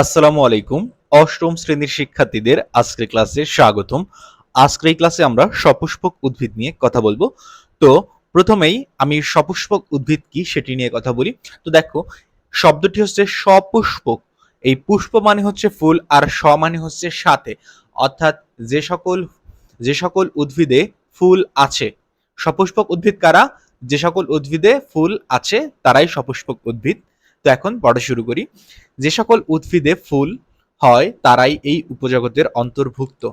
আসসালামু আলাইকুম। অষ্টম শ্রেণির শিক্ষার্থীদের আজকের ক্লাসে স্বাগতম। আজকের এই ক্লাসে আমরা সপুষ্পক উদ্ভিদ নিয়ে কথা বলব। তো প্রথমেই আমি সপুষ্পক উদ্ভিদ কি সেটি নিয়ে কথা বলি। তো দেখো, শব্দটি হচ্ছে সপুষ্পক। এই পুষ্প মানে হচ্ছে ফুল আর স মানে হচ্ছে সাথে। অর্থাৎ যে সকল যে সকল উদ্ভিদে ফুল আছে, সপুষ্পক উদ্ভিদ কারা? যে সকল উদ্ভিদে ফুল আছে, তারাই সপুষ্পক উদ্ভিদ। তো এখন পড়া শুরু করি। যে সকল উদ্ভিদে ফুল হয়, তারাই এই উপজগতের অন্তর্ভুক্ত।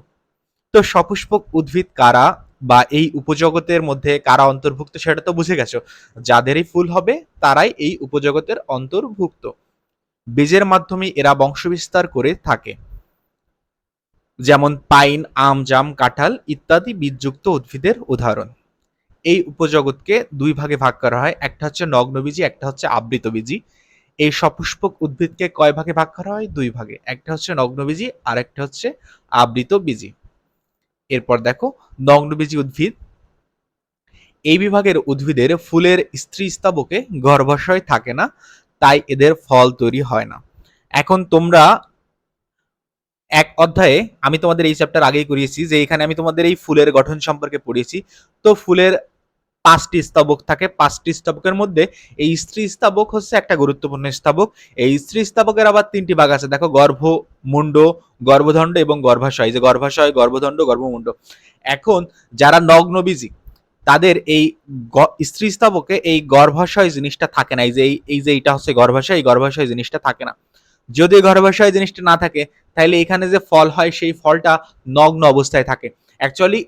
তো সপুষ্পক উদ্ভিদ কারা বা এই উপজগতের মধ্যে কারা অন্তর্ভুক্ত সেটা তো বুঝে গেছো। যাদেরই ফুল হবে, তারাই এই উপজগতের অন্তর্ভুক্ত। বীজের মাধ্যমে এরা বংশবিস্তার করে থাকে। যেমন পাইন, আম, জাম, কাঁঠাল ইত্যাদি বীজযুক্ত উদ্ভিদের উদাহরণ। এই উপজগৎকে দুই ভাগে ভাগ করা হয়, একটা হচ্ছে নগ্নবীজি, একটা হচ্ছে আবৃতবীজি। এই সপুষ্পক উদ্ভিদকে কয় ভাগে ভাগ করা হয়? দুই ভাগে। একটা হচ্ছে নগ্নবীজি আর একটা হচ্ছে আবৃত বীজি। এরপর দেখো, নগ্নবীজি উদ্ভিদ। এই বিভাগের উদ্ভিদের ফুলের স্ত্রী স্তাবকে গর্ভাশয় থাকে না, তাই এদের ফল তৈরি হয় না। এখন তোমরা এক অধ্যায়ে, আমি তোমাদের এই চ্যাপ্টার আগেই করিয়েছি যে এখানে আমি তোমাদের এই ফুলের গঠন সম্পর্কে পড়িয়েছি। তো ফুলের পাঁচটি স্তবক থাকে। পাঁচটি স্তবকের মধ্যে এই স্ত্রী স্তাবক হচ্ছে একটা গুরুত্বপূর্ণ স্তাবক। এই স্ত্রী স্তাবকের আবার তিনটি ভাগ আছে। দেখো, গর্ভ মুন্ড গর্ভদণ্ড এবং গর্ভাশয়। যে গর্ভাশয়, গর্ভদণ্ড, গর্ভমুণ্ড। এখন যারা নগ্নবীজি তাদের এই স্ত্রী স্তাবকে এই গর্ভাশয় জিনিসটা থাকে না। এই যে, এই- এই যে এটা হচ্ছে গর্ভাশয়, এই গর্ভাশয় জিনিসটা থাকে না। যদি গর্ভাশয় জিনিসটা না থাকে, তাহলে এখানে যে ফল হয়, সেই ফলটা নগ্ন অবস্থায় থাকে। অ্যাকচুয়ালি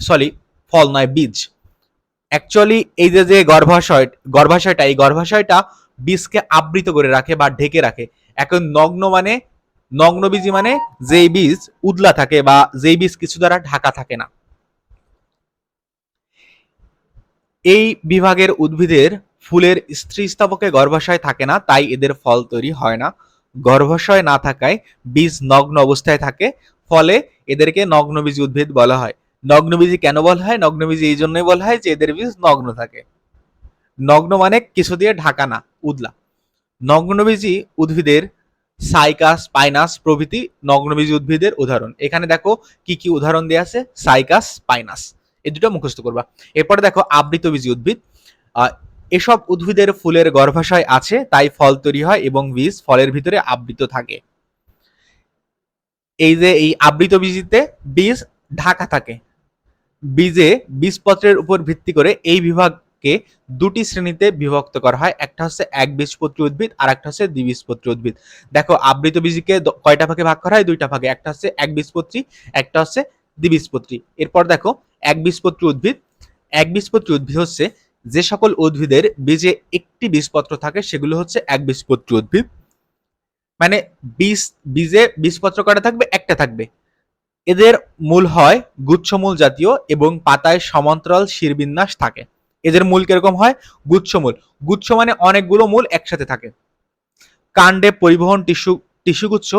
সরি ফল নয়, বীজ। অ্যাকচুয়ালি এই যে যে গর্ভাশয়, গর্ভাশয়টা, এই গর্ভাশয়টা বীজকে আবৃত করে রাখে বা ঢেকে রাখে। এখন নগ্ন মানে নগ্ন বীজি মানে যেই বীজ উদলা থাকে বা যেই বীজ কিছু দ্বারা ঢাকা থাকে না। এই বিভাগের উদ্ভিদের ফুলের স্ত্রী স্তাবকে গর্ভাশয় থাকে না, তাই এদের ফল তৈরি হয় না। গর্ভাশয় না থাকায় বীজ নগ্ন অবস্থায় থাকে, ফলে এদেরকে নগ্নবীজি উদ্ভিদ বলা হয়। নগ্নবীজি কেন বলা হয়? নগ্নবীজি এই জন্যই বলা হয় যে এদের বীজ নগ্ন থাকে। নগ্ন মানে কিছু দিয়ে ঢাকা না, উদলা। নগ্নবীজি উদ্ভিদের সাইকাস, পাইনাস প্রভৃতি নগ্নবীজি উদ্ভিদের উদাহরণ। এখানে দেখো কি কি উদাহরণ দেওয়া আছে? Cycas, Pinus. এই দুটো মুখস্থ করবা। এরপরে দেখো আবৃতবীজি উদ্ভিদ। এসব উদ্ভিদের ফুলের গর্ভাশয় আছে, তাই ফল তৈরি হয় এবং বীজ ফলের ভিতরে আবৃত থাকে। এই যে এই আবৃত বীজিতে বীজ ঢাকা থাকে। বীজে বীজপত্রের উপর ভিত্তি করে এই বিভাগকে দুটি শ্রেণীতে বিভক্ত করা হয়। একটা হচ্ছে এক বীজপত্রী উদ্ভিদ আর একটা হচ্ছে দ্বিবীজপত্রী উদ্ভিদ। দেখো, আবৃত বীজকে কয়টা ভাগে ভাগ করা হয়? দুইটা ভাগে। একটা হচ্ছে এক বীজপত্রী, একটা হচ্ছে দ্বিবীজপত্রী এরপর দেখো, এক বীজপত্রী উদ্ভিদ, এক বীজপত্রী উদ্ভিদ হচ্ছে যে সকল উদ্ভিদের বীজে একটি বীজপত্র থাকে, সেগুলো হচ্ছে এক বীজপত্রী উদ্ভিদ। মানে বীজ, বীজে বীজপত্র কটা থাকবে? একটা থাকবে। এদের মূল হয় গুচ্ছমূল জাতীয় এবং পাতায় সমান্তরাল শিরবিন্যাস থাকে। এদের মূল কীরকম হয়? গুচ্ছমূল। গুচ্ছ মানে অনেকগুলো মূল একসাথে থাকে। কাণ্ডে পরিবহন, টিস্যু, টিস্যুগুচ্ছ,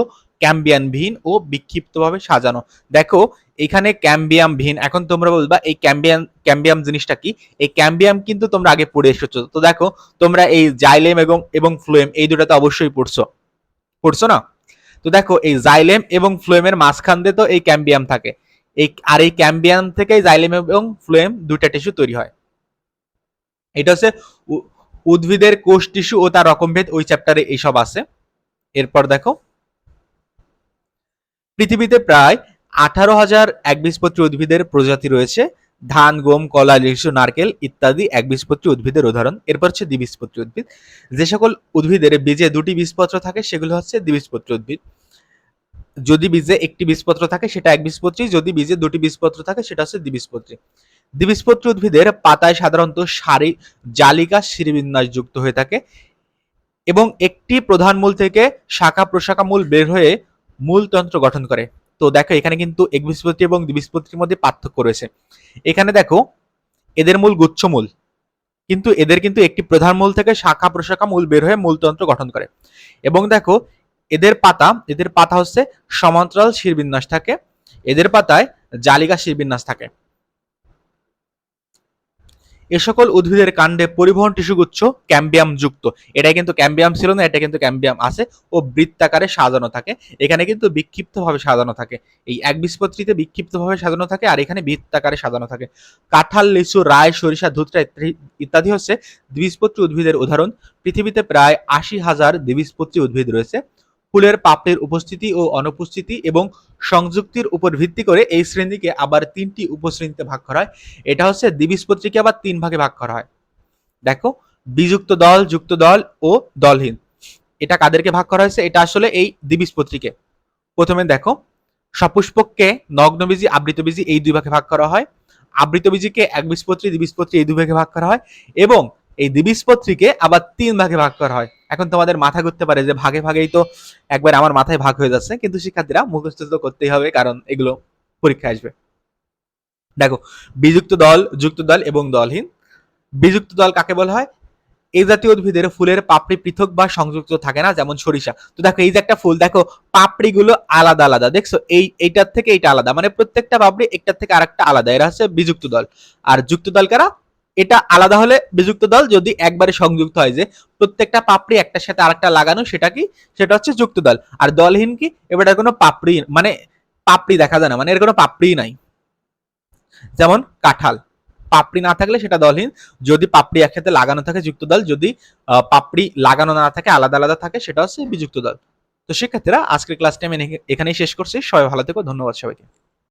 ক্যাম্বিয়ান ভিন ও বিক্ষিপ্তভাবে সাজানো। দেখো, এখানে ক্যাম্বিয়াম ভিন। এখন তোমরা বলবা, এই ক্যাম্বিয়াম ক্যাম্বিয়াম জিনিসটা কি? এই ক্যাম্বিয়াম কিন্তু তোমরা আগে পড়ে এসেছ। তো দেখো, তোমরা এই জাইলেম এবং এবং ফ্লুয়েম, এই দুটো তো অবশ্যই পড়ছো। পড়ছো না? তো দেখো, এই জাইলেম এবং ফ্লোয়েমের মাঝখান দিয়ে তো এই ক্যাম্বিয়াম থাকে। এই, আর এই ক্যাম্বিয়াম থেকে জাইলেম এবং ফ্লোয়েম দুইটা টিস্যু তৈরি হয়। এটা হচ্ছে উদ্ভিদের কোষ টিস্যু ও তার রকমভেদ ওই চ্যাপ্টারে এইসব আছে। এরপর দেখো, পৃথিবীতে প্রায় আঠারো হাজার একবীজপত্রী উদ্ভিদের প্রজাতি রয়েছে। ধান, গম, কলা, লিচু, নারকেল ইত্যাদি একবীজপত্রী উদ্ভিদের উদাহরণ। এরপর হচ্ছে দ্বিবীজপত্রী উদ্ভিদ। যে সকল উদ্ভিদের বীজে দুটি বীজপত্র থাকে, সেগুলো হচ্ছে দ্বিবীজপত্রী উদ্ভিদ। যদি বীজে একটি বীজপত্র থাকে, সেটা এক বীজপত্রী। যদি বীজে দুটি বীজপত্র থাকে, সেটা হচ্ছে দ্বিবীজপত্রী। দ্বিবীজপত্রী উদ্ভিদের পাতায় সাধারণত সারি, জালিকা শ্রীবিন্যাস যুক্ত হয়ে থাকে এবং একটি প্রধান মূল থেকে শাখা প্রশাখা মূল বের হয়ে মূলতন্ত্র গঠন করে। তো দেখো, এখানে কিন্তু একবীজপত্রী এবং দ্বিবীজপত্রীর মধ্যে পার্থক্য রয়েছে। এখানে দেখো, এদের মূল গুচ্ছমূল কিন্তু এদের কিন্তু একটি প্রধান মূল থেকে শাখা প্রশাখা মূল বের হয়ে মূলতন্ত্র গঠন করে। এবং দেখো এদের পাতা এদের পাতা হচ্ছে সমান্তরাল শিরবিন্যাস থাকে। এদের পাতায় জালিকা শিরবিন্যাস থাকে। এ সকল উদ্ভিদের কাণ্ডে পরিবহন টিস্যুগুচ্ছ ক্যাম্বিয়াম যুক্ত। এটা কিন্তু ক্যাম্বিয়াম ছিল না, এটা কিন্তু ক্যাম্বিয়াম আছে ও বৃত্তাকারে সাজানো থাকে। এখানে কিন্তু বিক্ষিপ্তভাবে সাজানো থাকে। এই এক একবীজপত্রীতে বিক্ষিপ্তভাবে সাজানো থাকে আর এখানে বৃত্তাকারে সাজানো থাকে। কাঁঠাল, লিচু, রায়, সরিষা, ধুতরা ইত্যাদি হচ্ছে দ্বিবীজপত্রী উদ্ভিদের উদাহরণ। পৃথিবীতে প্রায় আশি হাজার দ্বিবীজপত্রী উদ্ভিদ রয়েছে। ফুলের পাপড়ির উপস্থিতি ও অনুপস্থিতি এবং সংযুক্তির উপর ভিত্তি করে এই শ্রেণীকে আবার তিনটি উপশ্রেণীতে ভাগ করা হয়। এটা হচ্ছে দ্বিবীজপত্রীকে আবার তিন ভাগে ভাগ করা হয়। দেখো, বিযুক্ত দল, যুক্ত দল ও দলহীন। এটা কাদেরকে ভাগ করা হয়েছে? এটা আসলে এই দ্বিবীজপত্রীকে প্রথমে দেখো, সপুষ্পককে নগ্নবীজি, আবৃতবীজি এই দুই ভাগে ভাগ করা হয়। আবৃতবীজিকে একবীজপত্রী, দ্বিবীজপত্রী এই দুই ভাগে ভাগ করা হয় এবং এই দ্বিবীজপত্রীকে আবার তিন ভাগে ভাগ করা হয়। এখন তোমাদের মাথা ঘুরতে পারে যে ভাগে ভাগেই তো একবার আমার মাথায় ভাগ হয়ে যাচ্ছে, কিন্তু শিক্ষার্থীরা মুখস্থ তো করতেই হবে, কারণ এগুলো পরীক্ষা আসবে। দেখো, বিযুক্ত দল, যুক্ত দল এবং দলহীন। বিযুক্ত দল কাকে বলা হয়? এই জাতীয় উদ্ভিদের ফুলের পাপড়ি পৃথক বা সংযুক্ত থাকে না, যেমন সরিষা। তো দেখো, এই যে একটা ফুল, দেখো পাপড়ি গুলো আলাদা আলাদা। দেখছ, এই, এইটার থেকে এইটা আলাদা। মানে প্রত্যেকটা পাপড়ি একটার থেকে আরেকটা আলাদা। এরা হচ্ছে বিযুক্ত দল। আর যুক্ত দল কারা? এটা আলাদা হলে বিযুক্ত দল যদি একবারে সংযুক্ত হয় যে প্রত্যেকটা পাপড়ি একটার সাথে আরেকটা লাগানো, সেটা কি? সেটা হচ্ছে যুক্ত দল। আর দলহীন কি? এবার কোনো পাপড়ি মানে পাপড়ি দেখা যায় না মানে এর কোনো পাপড়ি নাই। যেমন কাঁঠাল। পাপড়ি না থাকলে সেটা দলহীন। যদি পাপড়ি একসাথে লাগানো থাকে যুক্ত দল, যদি পাপড়ি লাগানো না থাকে, আলাদা আলাদা থাকে, সেটা হচ্ছে বিযুক্ত দল। তো শিক্ষার্থীরা আজকের ক্লাসটা আমি এখানেই শেষ করছি। সবাই ভালো থেকো, ধন্যবাদ সবাইকে।